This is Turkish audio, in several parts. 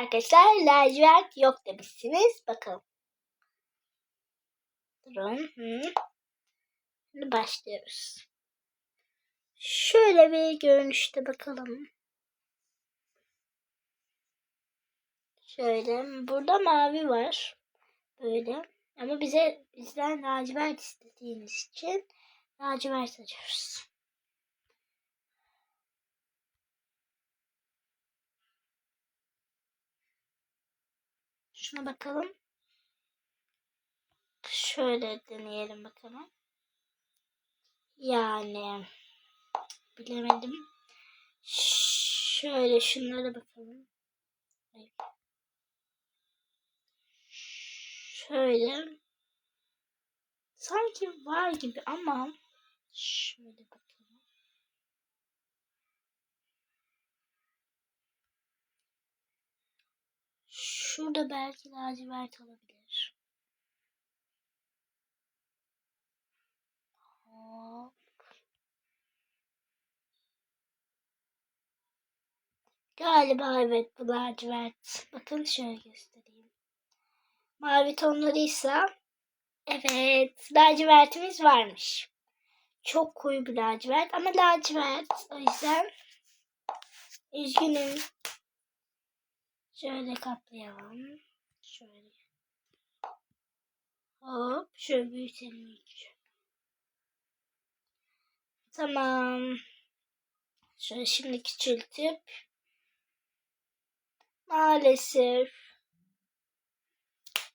Arkadaşlar lacivert yok demişsiniz. Bakalım. Durun. Şimdi başlıyoruz. Şöyle bir görünüşte bakalım. Şöyle. Burada mavi var. Böyle. Ama bize bizden lacivert istediğiniz için lacivert açıyoruz. Şuna bakalım. Şöyle deneyelim bakalım. Yani bilemedim. Şöyle şunlara bakalım. Şöyle. Sanki var gibi ama şöyle bakalım. Şurada belki lacivert olabilir. Hop. Galiba evet bu lacivert. Bakın şöyle göstereyim. Mavi tonlarıysa evet lacivertimiz varmış. Çok koyu bir lacivert ama lacivert. O yüzden üzgünüm. Şöyle kaplayalım. Şöyle. Hop. Şöyle büyütelim. Tamam. Şöyle şimdi küçültüp maalesef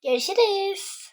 görüşürüz.